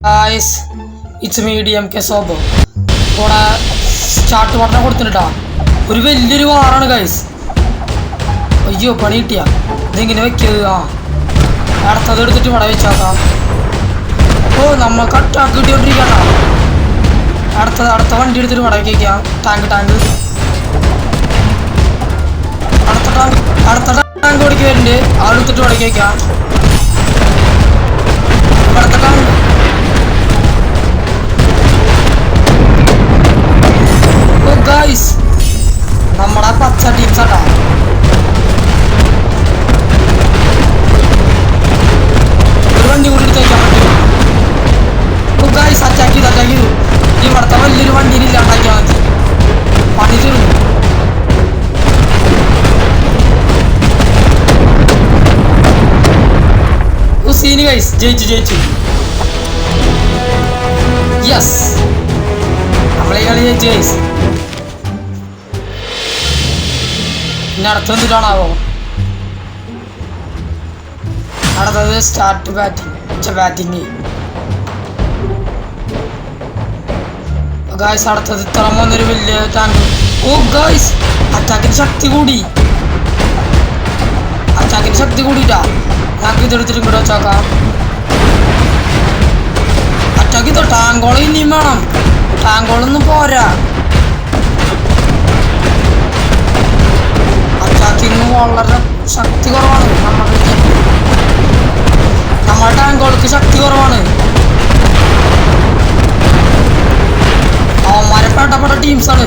Guys it's medium കെ സോബോ ഇവിടെ സ്റ്റാർട്ട് ബട്ടൺ കൊടുത്തിട്ടാ ഒരു വലിയൊരു വാറാണ് ഗൈസ് അയ്യോ പണി കിട്ടിയ. ഇതിങ്ങനെ വെക്കരുത് ആ. അടുത്തത് എടുത്തിട്ട് വട വെച്ചാക്കാം. ഓ നമ്മ കട്ടാക്കി കിട്ടിയോണ്ടിരിക്കണ അടുത്തത് അടുത്ത വണ്ടി എടുത്തിട്ട് വട വെക്കാം ടാങ്ക് ടാങ്ക് അടുത്ത ടാങ്ക് അടുത്ത ടാങ്ക് ഓടിക്ക് വരുന്നുണ്ട്. ആളെടുത്തിട്ട് ഇവിടെ വെക്കാം സീന് ഗൈസ് ജയിച്ചു ജയിച്ചു. യെസ് നമ്മളെ കളി ജയിച്ചു ഗൈസ് ഇനി അടുത്ത് വന്നിട്ടാണാവോ അടുത്തത് സ്റ്റാർട്ട് ബാറ്റിംഗ് ബാറ്റിംഗ് ഗായ്സ് അടുത്തത് ഇത്ര വന്നൊരു വലിയ ടാങ്ക് ഓ ഗായ്സ് അറ്റാക്കിന് ശക്തി കൂടി. അറ്റാക്കിന് ശക്തി കൂടിയിട്ടാ. അക്കിതൊരു ഇത്തിരി കൂടെ വെച്ചാക്കാം അറ്റാക്കിത്തോ ടാങ്കോള ഇനിയും വേണം. ടാങ്കോളൊന്നും പോരാ. അറ്റാക്കിങ് വളരെ ശക്തി കുറവാണ് നമ്മുടെ നമ്മുടെ ടാങ്കോൾക്ക് ശക്തി കുറവാണ്. അവന്മാരെ പെട്ടപ്പെട്ട ടീംസാണ്